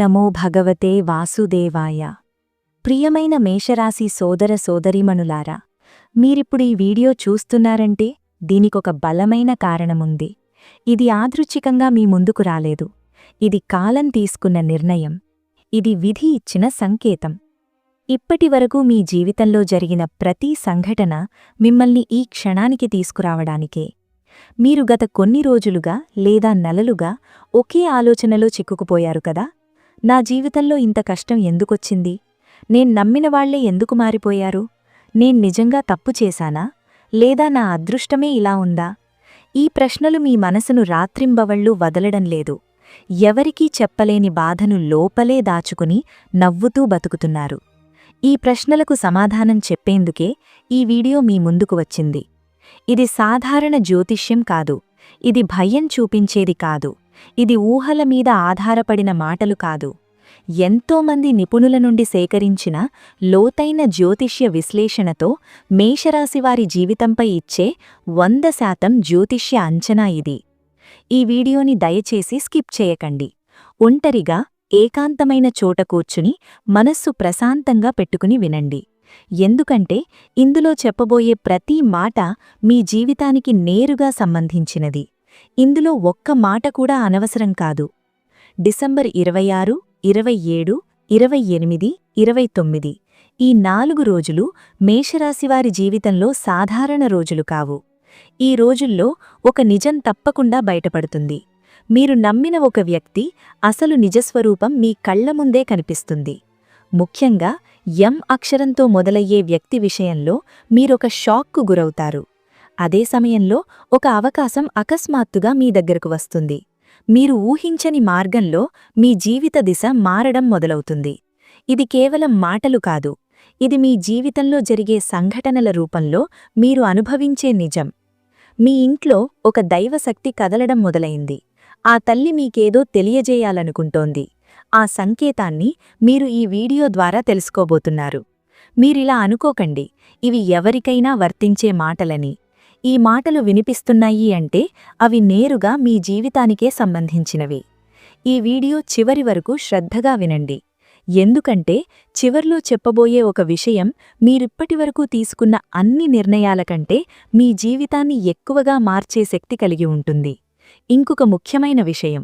నమో భగవతే వాసుదేవాయ. ప్రియమైన మేషరాశి సోదర సోదరీమణులారా మీరిప్పుడు ఈ వీడియో చూస్తున్నారంటే దీనికొక బలమైన కారణముంది. ఇది ఆదృచ్ఛికంగా మీ ముందుకు రాలేదు. ఇది కాలం తీసుకున్న నిర్ణయం. ఇది విధి ఇచ్చిన సంకేతం. ఇప్పటివరకు మీ జీవితంలో జరిగిన ప్రతి సంఘటన మిమ్మల్ని ఈ క్షణానికి తీసుకురావడానికే. మీరు గత కొన్ని రోజులుగా లేదా నెలలుగా ఒకే ఆలోచనలో చిక్కుకుపోయారు కదా? నా జీవితంలో ఇంత కష్టం ఎందుకొచ్చింది? నేను నమ్మిన వాళ్ళే ఎందుకు మారిపోయారు? నేను నిజంగా తప్పు చేశానా? లేదా నా అదృష్టమే ఇలా ఉందా? ఈ ప్రశ్నలు మీ మనసును రాత్రింబవళ్ళు వదలడం లేదు. ఎవరికీ చెప్పలేని బాధను లోపలే దాచుకుని నవ్వుతూ బతుకుతున్నారు. ఈ ప్రశ్నలకు సమాధానం చెప్పేందుకే ఈ వీడియో మీ ముందుకు వచ్చింది. ఇది సాధారణ జ్యోతిష్యం కాదు. ఇది భయం చూపించేది కాదు. ఇది ఊహల మీద ఆధారపడిన మాటలు కాదు. ఎంతోమంది నిపుణుల నుండి సేకరించిన లోతైన జ్యోతిష్య విశ్లేషణతో మేషరాశివారి జీవితంపై ఇచ్చే వంద శాతం జ్యోతిష్య అంచనా ఇది. ఈ వీడియోని దయచేసి స్కిప్ చేయకండి. ఒంటరిగా ఏకాంతమైన చోట కూర్చుని మనస్సు ప్రశాంతంగా పెట్టుకుని వినండి. ఎందుకంటే ఇందులో చెప్పబోయే ప్రతి మాట మీ జీవితానికి నేరుగా సంబంధించినది. ఇందులో ఒక్క మాట కూడా అనవసరం కాదు. డిసెంబర్ ఇరవై ఆరు ఇరవై ఏడు ఇరవై ఎనిమిది ఇరవై తొమ్మిది ఈ నాలుగు రోజులు మేషరాశివారి జీవితంలో సాధారణ రోజులు కావు. ఈ రోజుల్లో ఒక నిజం తప్పకుండా బయటపడుతుంది. మీరు నమ్మిన ఒక వ్యక్తి అసలు నిజస్వరూపం మీ కళ్ళ ముందే కనిపిస్తుంది. ముఖ్యంగా ఎం అక్షరంతో మొదలయ్యే వ్యక్తి విషయంలో మీరొక షాక్కు గురవుతారు. అదే సమయంలో ఒక అవకాశం అకస్మాత్తుగా మీ దగ్గరకు వస్తుంది. మీరు ఊహించని మార్గంలో మీ జీవిత దిశ మారడం మొదలవుతుంది. ఇది కేవలం మాటలు కాదు. ఇది మీ జీవితంలో జరిగే సంఘటనల రూపంలో మీరు అనుభవించే నిజం. మీ ఇంట్లో ఒక దైవశక్తి కదలడం మొదలైంది. ఆ తల్లి మీకేదో తెలియజేయాలనుకుంటోంది. ఆ సంకేతాన్ని మీరు ఈ వీడియో ద్వారా తెలుసుకోబోతున్నారు. మీరిలా అనుకోకండి. ఇవి ఎవరికైనా వర్తించే మాటలని. ఈ మాటలు వినిపిస్తున్నాయి అంటే అవి నేరుగా మీ జీవితానికే సంబంధించినవి. ఈ వీడియో చివరి వరకు శ్రద్ధగా వినండి. ఎందుకంటే చివర్లో చెప్పబోయే ఒక విషయం మీరిప్పటివరకు తీసుకున్న అన్ని నిర్ణయాల కంటే మీ జీవితాన్ని ఎక్కువగా మార్చే శక్తి కలిగి ఉంటుంది. ఇంకొక ముఖ్యమైన విషయం.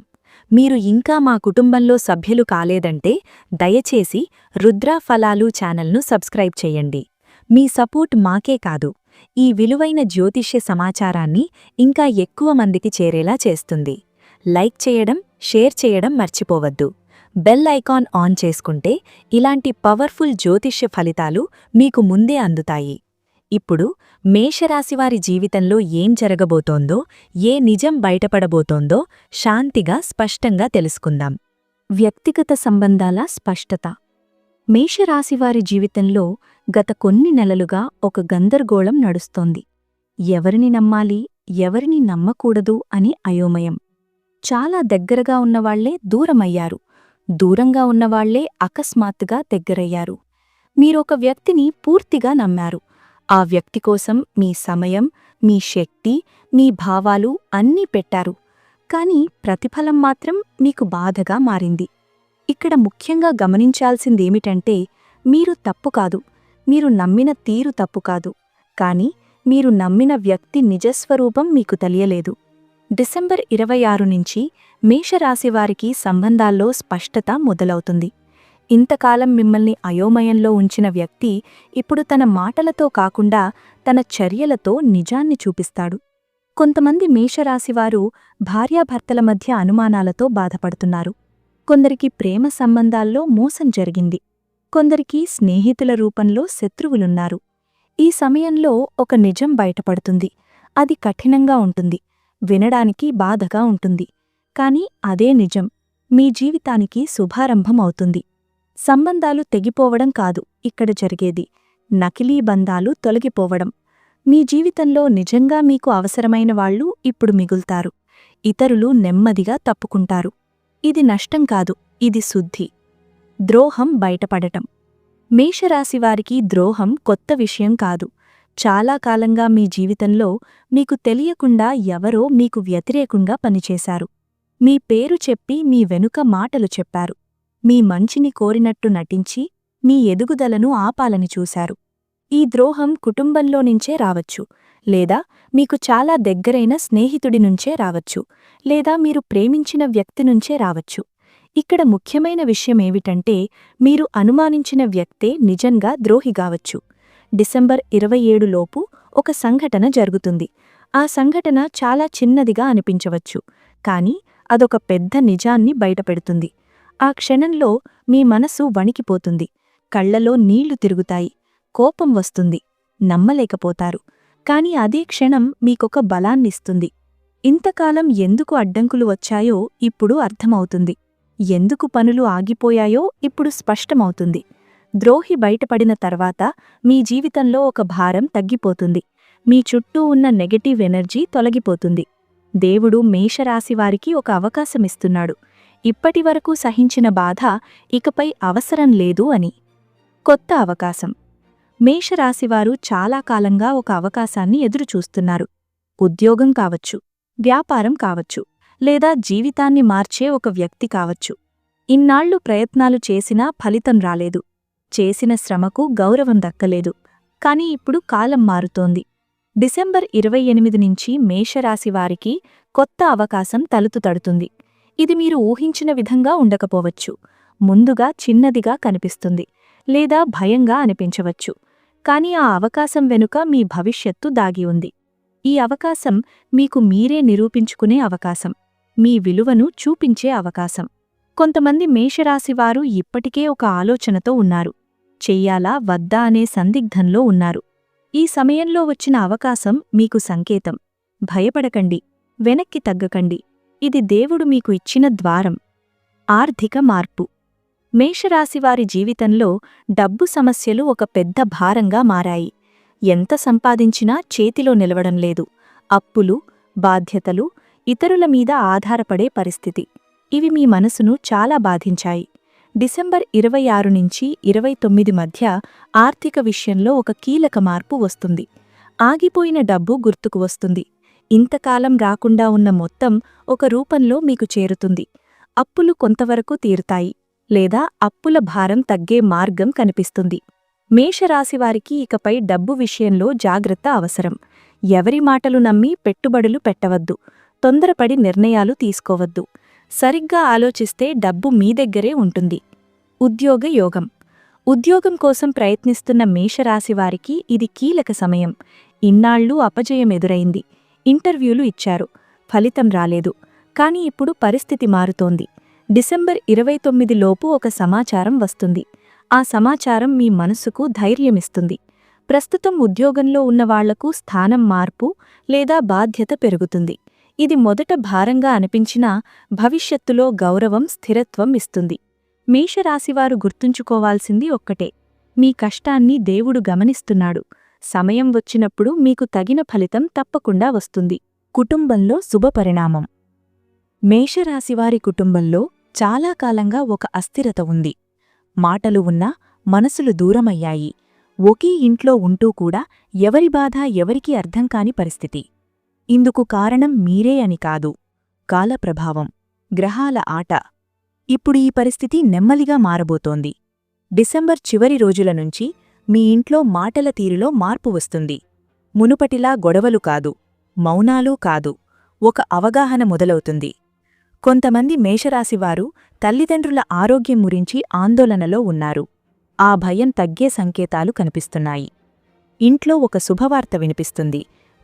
మీరు ఇంకా మా కుటుంబంలో సభ్యులు కాలేదంటే దయచేసి రుద్రా ఫలాలు ఛానల్ను సబ్స్క్రైబ్ చేయండి. మీ సపోర్ట్ మాకే కాదు. ఈ విలువైన జ్యోతిష్య సమాచారాన్ని ఇంకా ఎక్కువ మందికి చేరేలా చేస్తుంది. లైక్ చేయడం షేర్ చేయడం మర్చిపోవద్దు. బెల్ ఐకాన్ ఆన్ చేసుకుంటే ఇలాంటి పవర్ఫుల్ జ్యోతిష్య ఫలితాలు మీకు ముందే అందుతాయి. ఇప్పుడు మేషరాశివారి జీవితంలో ఏం జరగబోతోందో ఏ నిజం బయటపడబోతోందో శాంతిగా స్పష్టంగా తెలుసుకుందాం. వ్యక్తిగత సంబంధాల స్పష్టత. మేషరాశివారి జీవితంలో గత కొన్ని నెలలుగా ఒక గందరగోళం నడుస్తోంది. ఎవరిని నమ్మాలి ఎవరిని నమ్మకూడదు అని అయోమయం. చాలా దగ్గరగా ఉన్నవాళ్ళే దూరమయ్యారు. దూరంగా ఉన్నవాళ్ళే అకస్మాత్తుగా దగ్గరయ్యారు. మీరొక వ్యక్తిని పూర్తిగా నమ్మారు. ఆ వ్యక్తి కోసం మీ సమయం మీ శక్తి మీ భావాలు అన్నీ పెట్టారు. కాని ప్రతిఫలం మాత్రం మీకు బాధగా మారింది. ఇక్కడ ముఖ్యంగా గమనించాల్సిందేమిటంటే మీరు తప్పు కాదు. మీరు నమ్మిన తీరు తప్పు కాదు. కాని మీరు నమ్మిన వ్యక్తి నిజస్వరూపం మీకు తెలియలేదు. డిసెంబర్ ఇరవై ఆరు నుంచి మేషరాశివారికి సంబంధాల్లో స్పష్టత మొదలవుతుంది. ఇంతకాలం మిమ్మల్ని అయోమయంలో ఉంచిన వ్యక్తి ఇప్పుడు తన మాటలతో కాకుండా తన చర్యలతో నిజాన్ని చూపిస్తాడు. కొంతమంది మేషరాశివారు భార్యాభర్తల మధ్య అనుమానాలతో బాధపడుతున్నారు. కొందరికి ప్రేమ సంబంధాల్లో మోసం జరిగింది. కొందరికి స్నేహితుల రూపంలో శత్రువులున్నారు. ఈ సమయంలో ఒక నిజం బయటపడుతుంది. అది కఠినంగా ఉంటుంది. వినడానికి బాధగా ఉంటుంది. కాని అదే నిజం. మీ జీవితానికి శుభారంభం అవుతుంది. సంబంధాలు తెగిపోవడం కాదు ఇక్కడ జరిగేది. నకిలీ బంధాలు తొలగిపోవడం. మీ జీవితంలో నిజంగా మీకు అవసరమైన వాళ్ళు ఇప్పుడు మిగుల్తారు. ఇతరులు నెమ్మదిగా తప్పుకుంటారు. ఇది నష్టం కాదు ఇది శుద్ధి. ద్రోహం బయటపడటం. మేషరాశివారికి ద్రోహం కొత్త విషయం కాదు. చాలా కాలంగా మీ జీవితంలో మీకు తెలియకుండా ఎవరో మీకు వ్యతిరేకంగా పనిచేశారు. మీ పేరు చెప్పి మీ వెనుక మాటలు చెప్పారు. మీ మంచిని కోరినట్టు నటించి మీ ఎదుగుదలను ఆపాలని చూశారు. ఈ ద్రోహం కుటుంబంలో నుంచే రావచ్చు లేదా మీకు చాలా దగ్గరైన స్నేహితుడి నుంచే రావచ్చు లేదా మీరు ప్రేమించిన వ్యక్తి నుంచే రావచ్చు. ఇక్కడ ముఖ్యమైన విషయమేమిటంటే మీరు అనుమానించిన వ్యక్తే నిజంగా ద్రోహిగావచ్చు డిసెంబర్ ఇరవై ఏడులోపు ఒక సంఘటన జరుగుతుంది. ఆ సంఘటన చాలా చిన్నదిగా అనిపించవచ్చు కాని అదొక పెద్ద నిజాన్ని బయటపెడుతుంది. ఆ క్షణంలో మీ మనసు వణికిపోతుంది. కళ్ళలో నీళ్ళు తిరుగుతాయి. కోపం వస్తుంది. నమ్మలేకపోతారు. కాని అదే క్షణం మీకొక బలాన్నిస్తుంది. ఇంతకాలం ఎందుకు అడ్డంకులు వచ్చాయో ఇప్పుడు అర్థమవుతుంది. ఎందుకు పనులు ఆగిపోయాయో ఇప్పుడు స్పష్టమవుతుంది. ద్రోహి బయటపడిన తర్వాత మీ జీవితంలో ఒక భారం తగ్గిపోతుంది. మీ చుట్టూ ఉన్న నెగటివ్ ఎనర్జీ తొలగిపోతుంది. దేవుడు మేషరాశివారికి ఒక అవకాశమిస్తున్నాడు. ఇప్పటివరకు సహించిన బాధ ఇకపై అవసరం లేదు అని. కొత్త అవకాశం. మేషరాశివారు చాలా కాలంగా ఒక అవకాశాన్ని ఎదురుచూస్తున్నారు. ఉద్యోగం కావచ్చు వ్యాపారం కావచ్చు లేదా జీవితాన్ని మార్చే ఒక వ్యక్తి కావచ్చు. ఇన్నాళ్ళు ప్రయత్నాలు చేసినా ఫలితం రాలేదు. చేసిన శ్రమకు గౌరవం దక్కలేదు. కాని ఇప్పుడు కాలం మారుతోంది. డిసెంబర్ ఇరవై ఎనిమిది నుంచి మేషరాశివారికి కొత్త అవకాశం తలుతు తడుతుంది. ఇది మీరు ఊహించిన విధంగా ఉండకపోవచ్చు. ముందుగా చిన్నదిగా కనిపిస్తుంది. లేదా భయంగా అనిపించవచ్చు. కాని ఆ అవకాశం వెనుక మీ భవిష్యత్తు దాగి ఉంది. ఈ అవకాశం మీకు మీరే నిరూపించుకునే అవకాశం. మీ విలువను చూపించే అవకాశం. కొంతమంది మేషరాశివారు ఇప్పటికే ఒక ఆలోచనతో ఉన్నారు. చెయ్యాలా వద్దా అనే సందిగ్ధంలో ఉన్నారు. ఈ సమయంలో వచ్చిన అవకాశం మీకు సంకేతం. భయపడకండి. వెనక్కి తగ్గకండి. ఇది దేవుడు మీకు ఇచ్చిన ద్వారం. ఆర్థిక మార్పు. మేషరాశివారి జీవితంలో డబ్బు సమస్యలు ఒక పెద్ద భారంగా మారాయి. ఎంత సంపాదించినా చేతిలో నిలవడం లేదు. అప్పులు బాధ్యతలు ఇతరుల మీద ఆధారపడే పరిస్థితి. ఇవి మీ మనసును చాలా బాధించాయి. డిసెంబర్ ఇరవై ఆరు నుంచి ఇరవై తొమ్మిది మధ్య ఆర్థిక విషయంలో ఒక కీలక మార్పు వస్తుంది. ఆగిపోయిన డబ్బు గుర్తుకు వస్తుంది. ఇంతకాలం రాకుండా ఉన్న మొత్తం ఒక రూపంలో మీకు చేరుతుంది. అప్పులు కొంతవరకు తీరుతాయి. లేదా అప్పుల భారం తగ్గే మార్గం కనిపిస్తుంది. మేషరాశివారికి ఇకపై డబ్బు విషయంలో జాగ్రత్త అవసరం. ఎవరి మాటలు నమ్మి పెట్టుబడులు పెట్టవద్దు. తొందరపడి నిర్ణయాలు తీసుకోవద్దు. సరిగ్గా ఆలోచిస్తే డబ్బు మీ దగ్గరే ఉంటుంది. ఉద్యోగ యోగం. ఉద్యోగం కోసం ప్రయత్నిస్తున్న మేషరాశివారికి ఇది కీలక సమయం. ఇన్నాళ్ళూ అపజయం ఎదురైంది. ఇంటర్వ్యూలు ఇచ్చారు. ఫలితం రాలేదు. కాని ఇప్పుడు పరిస్థితి మారుతోంది. డిసెంబర్ ఇరవై తొమ్మిదిలోపు ఒక సమాచారం వస్తుంది. ఆ సమాచారం మీ మనసుకు ధైర్యమిస్తుంది. ప్రస్తుతం ఉద్యోగంలో ఉన్నవాళ్ళకు స్థానం మార్పు లేదా బాధ్యత పెరుగుతుంది. ఇది మొదట భారంగా అనిపించినా భవిష్యత్తులో గౌరవం స్థిరత్వం ఇస్తుంది. మేషరాశివారు గుర్తుంచుకోవాల్సింది ఒక్కటే. మీ కష్టాన్ని దేవుడు గమనిస్తున్నాడు. సమయం వచ్చినప్పుడు మీకు తగిన ఫలితం తప్పకుండా వస్తుంది. కుటుంబంలో శుభపరిణామం. మేషరాశివారి కుటుంబంలో చాలా కాలంగా ఒక అస్థిరత ఉంది. మాటలు ఉన్నా మనసులు దూరమయ్యాయి. ఒకే ఇంట్లో ఉంటూ కూడా ఎవరి బాధ ఎవరికీ అర్థం కాని పరిస్థితి. ఇందుకు కారణం మీరే అని కాదు. కాలప్రభావం గ్రహాల ఆట. ఇప్పుడు ఈ పరిస్థితి నెమ్మదిగా మారబోతోంది. డిసెంబర్ చివరి రోజుల నుంచి మీ ఇంట్లో మాటల తీరులో మార్పు వస్తుంది. మునుపటిలా గొడవలు కాదు. మౌనాలు కాదు. ఒక అవగాహన మొదలవుతుంది. కొంతమంది మేషరాశివారు తల్లిదండ్రుల ఆరోగ్యం గురించి ఆందోళనలో ఉన్నారు. ఆ భయం తగ్గే సంకేతాలు కనిపిస్తున్నాయి. ఇంట్లో ఒక శుభవార్త వినిపిస్తుంది.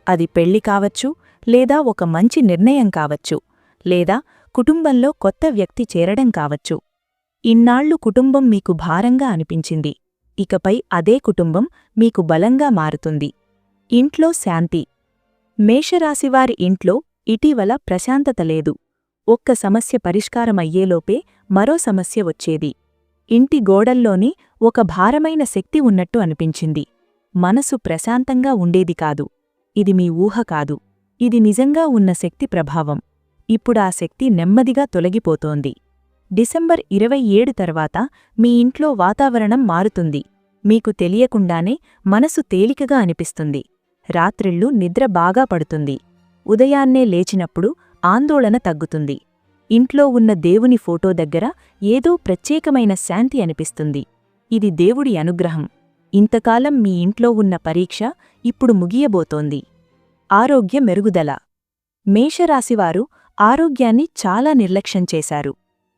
అది పెళ్ళి కావచ్చు లేదా ఒక మంచి నిర్ణయం కావచ్చు లేదా కుటుంబంలో కొత్త వ్యక్తి చేరడం కావచ్చు. ఇన్నాళ్ళు కుటుంబం మీకు భారంగా అనిపించింది. ఇకపై అదే కుటుంబం మీకు బలంగా మారుతుంది. ఇంట్లో శాంతి. మేషరాశివారి ఇంట్లో ఇటీవల ప్రశాంతత లేదు. ఒక్క సమస్య పరిష్కారమయ్యేలోపే మరో సమస్య వచ్చేది. ఇంటి గోడల్లోని ఒక భారమైన శక్తి ఉన్నట్టు అనిపించింది. మనసు ప్రశాంతంగా ఉండేది కాదు. ఇది మీ ఊహ కాదు. ఇది నిజంగా ఉన్న శక్తి ప్రభావం. ఇప్పుడా శక్తి నెమ్మదిగా తొలగిపోతోంది. డిసెంబర్ ఇరవై ఏడు తర్వాత మీ ఇంట్లో వాతావరణం మారుతుంది. మీకు తెలియకుండానే మనసు తేలికగా అనిపిస్తుంది. రాత్రిళ్ళు నిద్ర బాగా పడుతుంది. ఉదయాన్నే లేచినప్పుడు ఆందోళన తగ్గుతుంది. ఇంట్లో ఉన్న దేవుని ఫోటో దగ్గర ఏదో ప్రత్యేకమైన శాంతి అనిపిస్తుంది. ఇది దేవుడి అనుగ్రహం. ఇంతకాలం మీ ఇంట్లో ఉన్న పరీక్ష ఇప్పుడు ముగియబోతోంది. ఆరోగ్య మెరుగుదల. మేషరాశివారు ఆరోగ్యాన్ని చాలా నిర్లక్ష్యం చేశారు.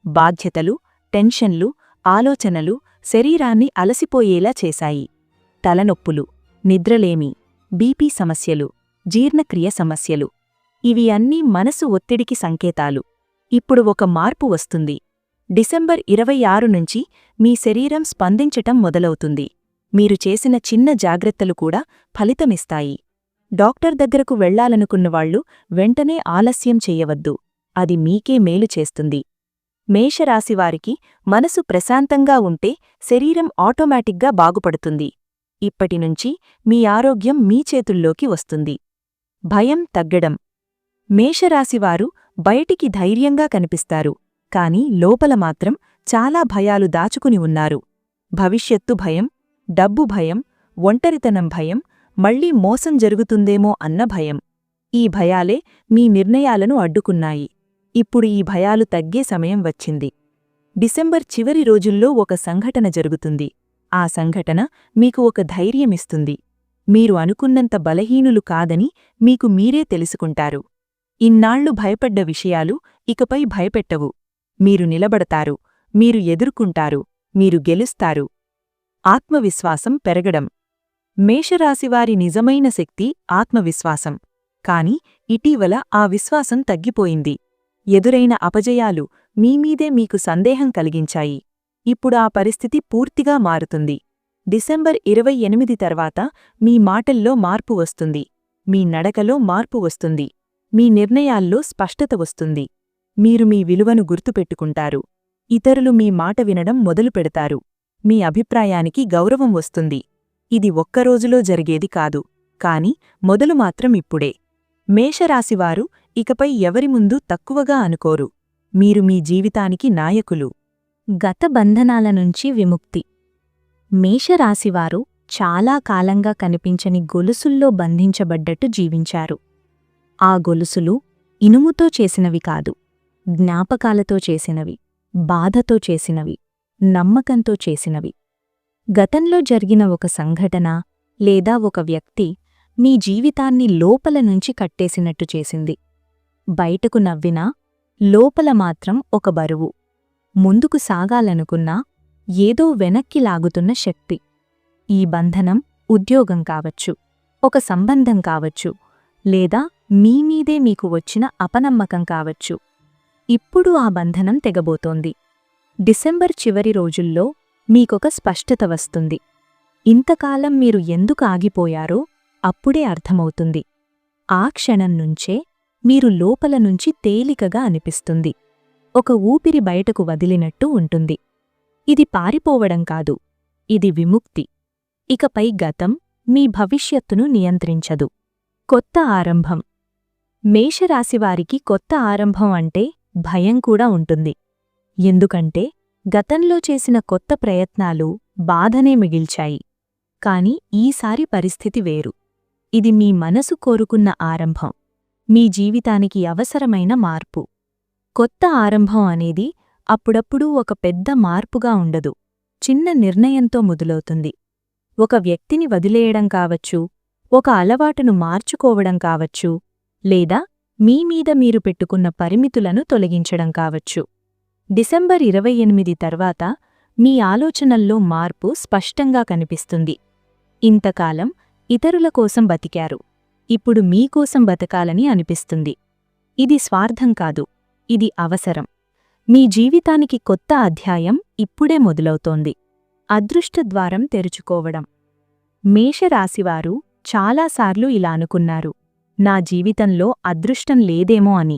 బాధ్యతలు టెన్షన్లు ఆలోచనలు శరీరాన్ని అలసిపోయేలా చేశాయి. తలనొప్పులు నిద్రలేమి బీపీ సమస్యలు జీర్ణక్రియ సమస్యలు ఇవి అన్నీ మనసు ఒత్తిడికి సంకేతాలు. ఇప్పుడు ఒక మార్పు వస్తుంది. డిసెంబర్ ఇరవై ఆరు నుంచి మీ శరీరం స్పందించటం మొదలవుతుంది. మీరు చేసిన చిన్న జాగ్రత్తలు కూడా ఫలితమిస్తాయి. డాక్టర్ దగ్గరకు వెళ్ళాలనుకున్నవాళ్ళు వెంటనే ఆలస్యం చెయ్యవద్దు అది మీకే మేలు చేస్తుంది. మేషరాశివారికి మనసు ప్రశాంతంగా ఉంటే శరీరం ఆటోమేటిక్గా బాగుపడుతుంది. ఇప్పటినుంచి మీ ఆరోగ్యం మీ చేతుల్లోకి వస్తుంది. భయం తగ్గడం. మేషరాశివారు బయటికి ధైర్యంగా కనిపిస్తారు. కాని లోపల మాత్రం చాలా భయాలు దాచుకుని ఉన్నారు. భవిష్యత్తు భయం డబ్బు భయం ఒంటరితనం భయం మళ్ళీ మోసం జరుగుతుందేమో అన్న భయం. ఈ భయాలే మీ నిర్ణయాలను అడ్డుకున్నాయి. ఇప్పుడు ఈ భయాలు తగ్గే సమయం వచ్చింది. డిసెంబర్ చివరి రోజుల్లో ఒక సంఘటన జరుగుతుంది. ఆ సంఘటన మీకు ఒక ధైర్యమిస్తుంది. మీరు అనుకున్నంత బలహీనులు కాదని మీకు మీరే తెలుసుకుంటారు. ఇన్నాళ్ళు భయపడ్డ విషయాలు ఇకపై భయపెట్టవు. మీరు నిలబడతారు. మీరు ఎదుర్కొంటారు. మీరు గెలుస్తారు. ఆత్మవిశ్వాసం పెరగడం. మేషరాశివారి నిజమైన శక్తి ఆత్మవిశ్వాసం. కాని ఇటీవల ఆ విశ్వాసం తగ్గిపోయింది. ఎదురైన అపజయాలు మీమీదే మీకు సందేహం కలిగించాయి. ఇప్పుడు ఆ పరిస్థితి పూర్తిగా మారుతుంది. డిసెంబర్ ఇరవై ఎనిమిది తర్వాత మీ మాటల్లో మార్పు వస్తుంది. మీ నడకలో మార్పు వస్తుంది. మీ నిర్ణయాల్లో స్పష్టత వస్తుంది. మీరు మీ విలువను గుర్తుపెట్టుకుంటారు. ఇతరులు మీ మాట వినడం మొదలుపెడతారు మీ అభిప్రాయానికి గౌరవం వస్తుంది. ఇది ఒక్కరోజులో జరిగేది కాదు. కాని మొదలు మాత్రం ఇప్పుడే. మేషరాశివారు ఇకపై ఎవరి ముందు తక్కువగా అనుకోరు. మీరు మీ జీవితానికి నాయకులు. గత బంధనాల నుంచి విముక్తి. మేషరాశివారు చాలా కాలంగా కనిపించని గొలుసుల్లో బంధించబడ్డట్టు జీవించారు. ఆ గొలుసులు ఇనుముతో చేసినవి కాదు జ్ఞాపకాలతో చేసినవి బాధతో చేసినవి నమ్మకంతో చేసినవి. గతంలో జరిగిన ఒక సంఘటన లేదా ఒక వ్యక్తి మీ జీవితాన్ని లోపల నుంచి కట్టేసినట్టు చేసింది. బయటకు నవ్వినా లోపల మాత్రం ఒక బరువు. ముందుకు సాగాలనుకున్నా ఏదో వెనక్కి లాగుతున్న శక్తి. ఈ బంధనం ఉద్యోగం కావచ్చు ఒక సంబంధం కావచ్చు లేదా మీమీదే మీకు వచ్చిన అపనమ్మకం కావచ్చు. ఇప్పుడు ఆ బంధనం తెగబోతోంది. డిసెంబర్ చివరి రోజుల్లో మీకొక స్పష్టత వస్తుంది. ఇంతకాలం మీరు ఎందుకు ఆగిపోయారో అప్పుడే అర్థమవుతుంది. ఆ క్షణం నుంచే మీరు లోపల నుంచి తేలికగా అనిపిస్తుంది. ఒక ఊపిరి బయటకు వదిలినట్టు ఉంటుంది. ఇది పారిపోవడం కాదు. ఇది విముక్తి. ఇకపై గతం మీ భవిష్యత్తును నియంత్రించదు. కొత్త ఆరంభం. మేషరాశివారికి కొత్త ఆరంభం అంటే భయం కూడా ఉంటుంది. ఎందుకంటే గతంలో చేసిన కొత్త ప్రయత్నాలు బాధనే మిగిల్చాయి. కాని ఈసారి పరిస్థితి వేరు. ఇది మీ మనసు కోరుకున్న ఆరంభం. మీ జీవితానికి అవసరమైన మార్పు. కొత్త ఆరంభం అనేది అప్పుడప్పుడు ఒక పెద్ద మార్పుగా ఉండదు. చిన్న నిర్ణయంతో మొదలవుతుంది. ఒక వ్యక్తిని వదిలేయడం కావచ్చు ఒక అలవాటును మార్చుకోవడం కావచ్చు లేదా మీమీద మీరు పెట్టుకున్న పరిమితులను తొలగించడం కావచ్చు. డిసెంబర్ ఇరవై ఎనిమిది తర్వాత మీ ఆలోచనల్లో మార్పు స్పష్టంగా కనిపిస్తుంది. ఇంతకాలం ఇతరుల కోసం బతికారు. ఇప్పుడు మీకోసం బతకాలని అనిపిస్తుంది. ఇది స్వార్థం కాదు. ఇది అవసరం. మీ జీవితానికి కొత్త అధ్యాయం ఇప్పుడే మొదలవుతోంది. అదృష్టద్వారం తెరుచుకోవడం. మేషరాశివారు చాలాసార్లు ఇలా అనుకున్నారు. నా జీవితంలో అదృష్టం లేదేమో అని.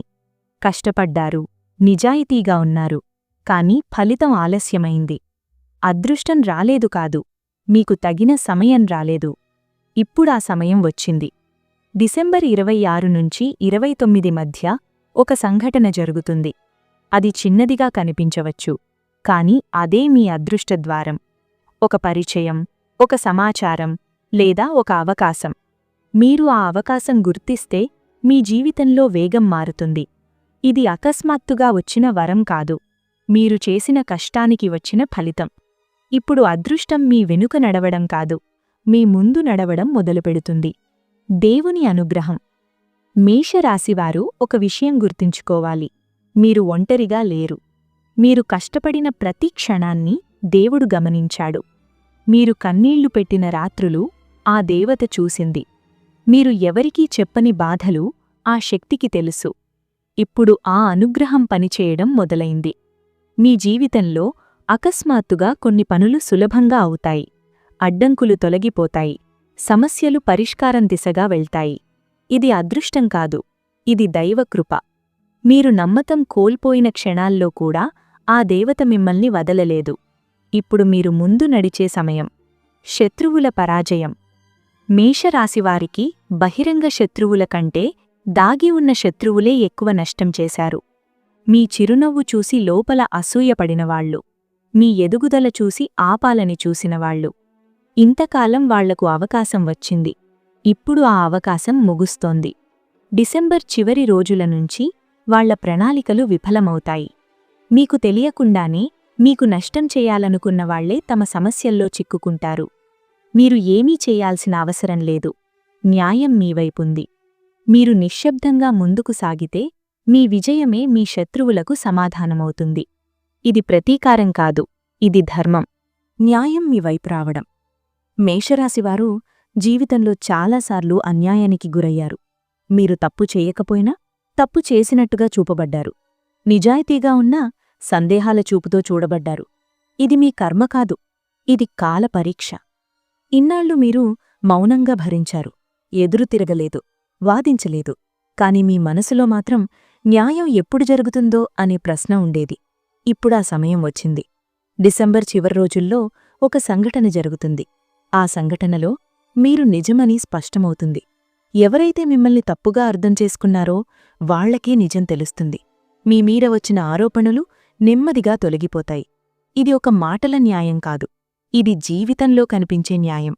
కష్టపడ్డారు. నిజాయితీగా ఉన్నారు. కాని ఫలితం ఆలస్యమైంది. అదృష్టం రాలేదు కాదు. మీకు తగిన సమయం రాలేదు. ఇప్పుడా సమయం వచ్చింది. డిసెంబర్ ఇరవై ఆరు నుంచి ఇరవై తొమ్మిది మధ్య ఒక సంఘటన జరుగుతుంది. అది చిన్నదిగా కనిపించవచ్చు. కాని అదే మీ అదృష్టద్వారం. ఒక పరిచయం ఒక సమాచారం లేదా ఒక అవకాశం. మీరు ఆ అవకాశం గుర్తిస్తే మీ జీవితంలో వేగం మారుతుంది. ఇది అకస్మాత్తుగా వచ్చిన వరం కాదు. మీరు చేసిన కష్టానికి వచ్చిన ఫలితం. ఇప్పుడు అదృష్టం మీ వెనుక నడవడం కాదు. మీ ముందు నడవడం మొదలుపెడుతుంది. దేవుని అనుగ్రహం. మేషరాశివారు ఒక విషయం గుర్తుంచుకోవాలి. మీరు ఒంటరిగా లేరు. మీరు కష్టపడిన ప్రతి క్షణాన్ని దేవుడు గమనించాడు. మీరు కన్నీళ్ళు పెట్టిన రాత్రులు ఆ దేవత చూసింది. మీరు ఎవరికీ చెప్పని బాధలు ఆ శక్తికి తెలుసు. ఇప్పుడు ఆ అనుగ్రహం పనిచేయడం మొదలైంది. మీ జీవితంలో అకస్మాత్తుగా కొన్ని పనులు సులభంగా అవుతాయి. అడ్డంకులు తొలగిపోతాయి. సమస్యలు పరిష్కారం దిశగా వెళ్తాయి. ఇది అదృష్టం కాదు. ఇది దైవకృప మీరు నమ్మతం కోల్పోయిన క్షణాల్లో కూడా ఆ దేవత మిమ్మల్ని వదలలేదు. ఇప్పుడు మీరు ముందు నడిచే సమయం. శత్రువుల పరాజయం. మేషరాశివారికి బహిరంగ శత్రువుల కంటే దాగి ఉన్న శత్రువులే ఎక్కువ నష్టం చేశారు. మీ చిరునవ్వు చూసి లోపల అసూయపడినవాళ్ళు మీ ఎదుగుదల చూసి ఆపాలని చూసినవాళ్ళు ఇంతకాలం వాళ్ళకు అవకాశం వచ్చింది. ఇప్పుడు ఆ అవకాశం ముగుస్తోంది. డిసెంబర్ చివరి రోజుల నుంచి వాళ్ళ ప్రణాళికలు విఫలమవుతాయి. మీకు తెలియకుండానే మీకు నష్టం చేయాలనుకున్న వాళ్ళే తమ సమస్యల్లో చిక్కుకుంటారు. మీరు ఏమీ చేయాల్సిన అవసరం లేదు. న్యాయం మీవైపుంది మీరు నిశ్శబ్దంగా ముందుకు సాగితే మీ విజయమే మీ శత్రువులకు సమాధానమవుతుంది. ఇది ప్రతీకారం కాదు ఇది ధర్మం. న్యాయం మీ వైపు రావడం. మేషరాశివారు జీవితంలో చాలాసార్లు అన్యాయానికి గురయ్యారు. మీరు తప్పు చేయకపోయినా తప్పు చేసినట్టుగా చూపబడ్డారు. నిజాయితీగా ఉన్నా సందేహాల చూపుతో చూడబడ్డారు. ఇది మీ కర్మ కాదు ఇది కాలపరీక్ష ఇన్నాళ్ళు మీరు మౌనంగా భరించారు. ఎదురు తిరగలేదు. వాదించలేదు. కాని మీ మనసులో మాత్రం న్యాయం ఎప్పుడు జరుగుతుందో అనే ప్రశ్న ఉండేది. ఇప్పుడా సమయం వచ్చింది. డిసెంబర్ చివరి రోజుల్లో ఒక సంఘటన జరుగుతుంది. ఆ సంఘటనలో మీరు నిజమని స్పష్టమవుతుంది. ఎవరైతే మిమ్మల్ని తప్పుగా అర్థం చేసుకున్నారో వాళ్ళకే నిజం తెలుస్తుంది. మీ మీద వచ్చిన ఆరోపణలు నెమ్మదిగా తొలగిపోతాయి. ఇది ఒక మాటల న్యాయం కాదు. ఇది జీవితంలో కనిపించే న్యాయం.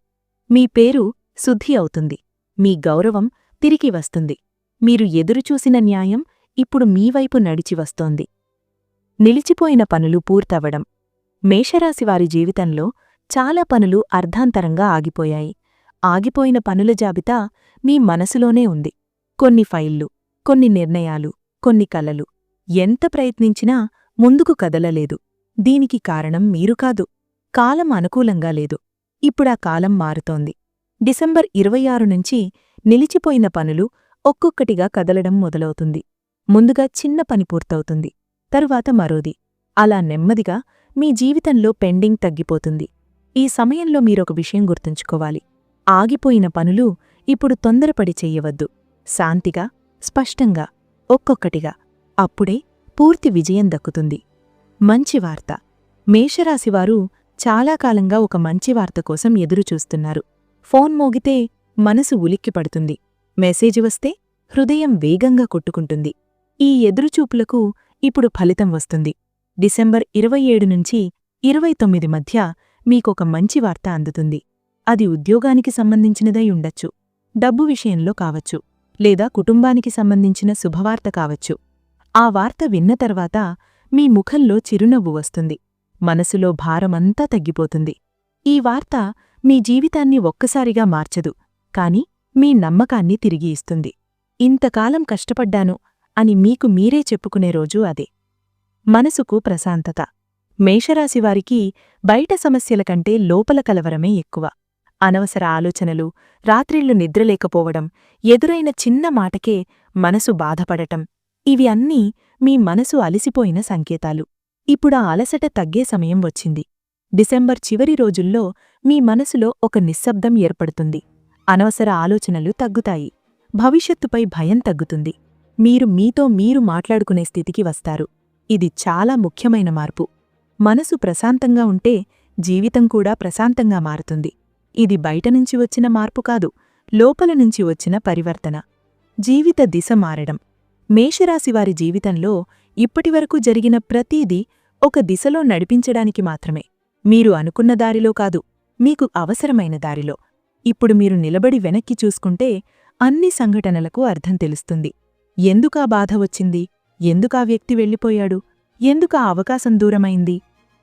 మీ పేరు శుద్ధి అవుతుంది. మీ గౌరవం తిరిగి వస్తుంది. మీరు ఎదురుచూసిన న్యాయం ఇప్పుడు మీవైపు నడిచి వస్తోంది. నిలిచిపోయిన పనులు పూర్తవడం. మేషరాశివారి జీవితంలో చాలా పనులు అర్ధాంతరంగా ఆగిపోయాయి. ఆగిపోయిన పనుల జాబితా మీ మనసులోనే ఉంది. కొన్ని ఫైళ్ళు కొన్ని నిర్ణయాలు కొన్ని కలలు. ఎంత ప్రయత్నించినా ముందుకు కదలలేదు. దీనికి కారణం మీరు కాదు. కాలం అనుకూలంగా లేదు. ఇప్పుడా కాలం మారుతోంది. డిసెంబర్ ఇరవై ఆరు నుంచి నిలిచిపోయిన పనులు ఒక్కొక్కటిగా కదలడం మొదలవుతుంది. ముందుగా చిన్న పని పూర్తవుతుంది. తరువాత మరోది. అలా నెమ్మదిగా మీ జీవితంలో పెండింగ్ తగ్గిపోతుంది. ఈ సమయంలో మీరొక విషయం గుర్తుంచుకోవాలి. ఆగిపోయిన పనులు ఇప్పుడు తొందరపడి చెయ్యవద్దు శాంతిగా స్పష్టంగా ఒక్కొక్కటిగా. అప్పుడే పూర్తి విజయం దక్కుతుంది. మంచి వార్త. మేషరాశివారు చాలా కాలంగా ఒక మంచి వార్త కోసం ఎదురుచూస్తున్నారు. ఫోన్ మోగితే మనసు ఉలిక్కిపడుతుంది మెసేజ్ వస్తే హృదయం వేగంగా కొట్టుకుంటుంది. ఈ ఎదురుచూపులకు ఇప్పుడు ఫలితం వస్తుంది. డిసెంబర్ ఇరవై ఏడు నుంచి ఇరవై తొమ్మిది మధ్య మీకొక మంచి వార్త అందుతుంది. అది ఉద్యోగానికి సంబంధించినదై ఉండొచ్చు. డబ్బు విషయంలో కావచ్చు. లేదా కుటుంబానికి సంబంధించిన శుభవార్త కావచ్చు. ఆ వార్త విన్న తర్వాత మీ ముఖంలో చిరునవ్వు వస్తుంది. మనసులో భారమంతా తగ్గిపోతుంది. ఈ వార్త మీ జీవితాన్ని ఒక్కసారిగా మార్చదు కాని మీ నమ్మకాన్ని తిరిగి ఇస్తుంది. ఇంతకాలం కష్టపడ్డాను అని మీకు మీరే చెప్పుకునే రోజు అదే. మనసుకు ప్రశాంతత. మేషరాశివారికి బయట సమస్యల కంటే లోపల కలవరమే ఎక్కువ. అనవసర ఆలోచనలు రాత్రిళ్ళు నిద్రలేకపోవడం ఎదురైన చిన్న మాటకే మనసు బాధపడటం ఇవి అన్నీ మీ మనసు అలిసిపోయిన సంకేతాలు. ఇప్పుడా అలసట తగ్గే సమయం వచ్చింది. డిసెంబర్ చివరి రోజుల్లో మీ మనసులో ఒక నిశ్శబ్దం ఏర్పడుతుంది. అనవసర ఆలోచనలు తగ్గుతాయి. భవిష్యత్తుపై భయం తగ్గుతుంది. మీరు మీతో మీరు మాట్లాడుకునే స్థితికి వస్తారు. ఇది చాలా ముఖ్యమైన మార్పు. మనసు ప్రశాంతంగా ఉంటే జీవితం కూడా ప్రశాంతంగా మారుతుంది. ఇది బయటనుంచి వచ్చిన మార్పు కాదు లోపల నుంచి వచ్చిన పరివర్తన. జీవిత దిశ మారడం. మేషరాశివారి జీవితంలో ఇప్పటివరకు జరిగిన ప్రతీదీ ఒక దిశలో నడిపించడానికి మాత్రమే. మీరు అనుకున్న దారిలో కాదు మీకు అవసరమైన దారిలో. ఇప్పుడు మీరు నిలబడి వెనక్కి చూసుకుంటే అన్ని సంఘటనలకు అర్థం తెలుస్తుంది. ఎందుకా బాధ వచ్చింది? ఎందుకా వ్యక్తి వెళ్ళిపోయాడు? ఎందుకా అవకాశం దూరమైంది?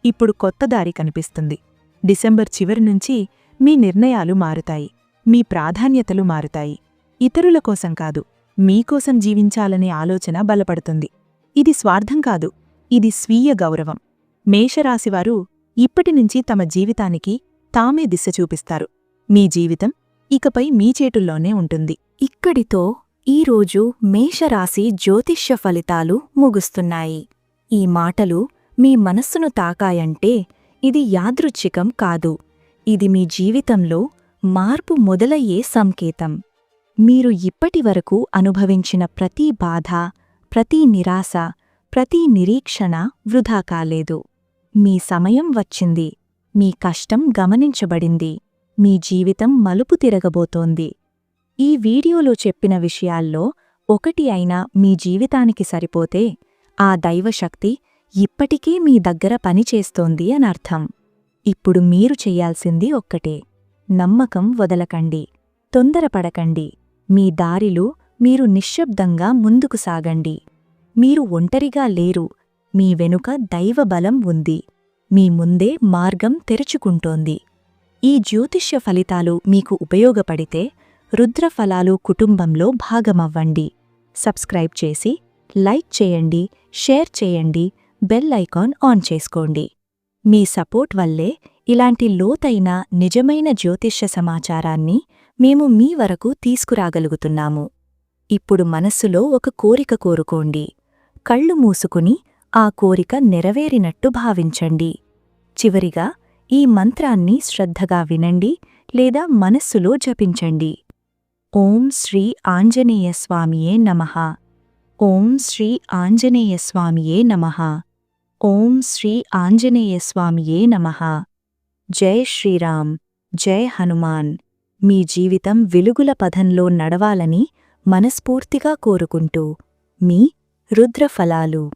ఇప్పుడు కొత్త దారి కనిపిస్తుంది. డిసెంబర్ చివరి నుంచి మీ నిర్ణయాలు మారుతాయి. మీ ప్రాధాన్యతలు మారుతాయి. ఇతరుల కోసం కాదు మీకోసం జీవించాలనే ఆలోచన బలపడుతుంది. ఇది స్వార్థం కాదు ఇది స్వీయ గౌరవం. మేషరాశివారు ఇప్పటినుంచి తమ జీవితానికి తామే దిశ చూపిస్తారు. మీ జీవితం ఇకపై మీ చేతుల్లోనే ఉంటుంది. ఇక్కడితో ఈరోజు మేషరాశి జ్యోతిష్య ఫలితాలు ముగుస్తున్నాయి. ఈ మాటలు మీ మనస్సును తాకాయంటే ఇది యాదృచ్ఛికం కాదు. ఇది మీ జీవితంలో మార్పు మొదలయ్యే సంకేతం. మీరు ఇప్పటివరకు అనుభవించిన ప్రతి బాధ ప్రతి నిరాశ ప్రతి నిరీక్షణ వృధా కాలేదు. మీ సమయం వచ్చింది. మీ కష్టం గమనించబడింది. మీ జీవితం మలుపు తిరగబోతోంది. ఈ వీడియోలో చెప్పిన విషయాల్లో ఒకటి అయినా మీ జీవితానికి సరిపోతే ఆ దైవశక్తి ఇప్పటికే మీ దగ్గర పనిచేస్తోంది అనర్థం ఇప్పుడు మీరు చెయ్యాల్సింది ఒక్కటే. నమ్మకం వదలకండి. తొందరపడకండి. మీ దారిలో మీరు నిశ్శబ్దంగా ముందుకు సాగండి. మీరు ఒంటరిగా లేరు. మీ వెనుక దైవబలం ఉంది. మీ ముందే మార్గం తెరుచుకుంటోంది. ఈ జ్యోతిష్య ఫలితాలు మీకు ఉపయోగపడితే రుద్రఫలాలు కుటుంబంలో భాగమవ్వండి. సబ్స్క్రైబ్ చేసి లైక్ చేయండి షేర్ చేయండి బెల్ ఐకాన్ ఆన్ చేసుకోండి. మీ సపోర్ట్ వల్లే ఇలాంటి లోతైన నిజమైన జ్యోతిష్య సమాచారాన్ని మేము మీ వరకు తీసుకురాగలుగుతున్నాము. ఇప్పుడు మనస్సులో ఒక కోరిక కోరుకోండి. కళ్ళు మూసుకుని ఆ కోరిక నెరవేరినట్టు భావించండి. చివరిగా ఈ మంత్రాన్ని శ్రద్ధగా వినండి లేదా మనస్సులో జపించండి. ఓం శ్రీ ఆంజనేయస్వామియే నమః. ఓం శ్రీ ఆంజనేయస్వామియే నమః. ఓం శ్రీ ఆంజనేయస్వామియే నమః. జై శ్రీరామ్. జై హనుమాన్. మీ జీవితం వెలుగుల పథంలో నడవాలని మనస్ఫూర్తిగా కోరుకుంటూ మీ రుద్రఫలాలు.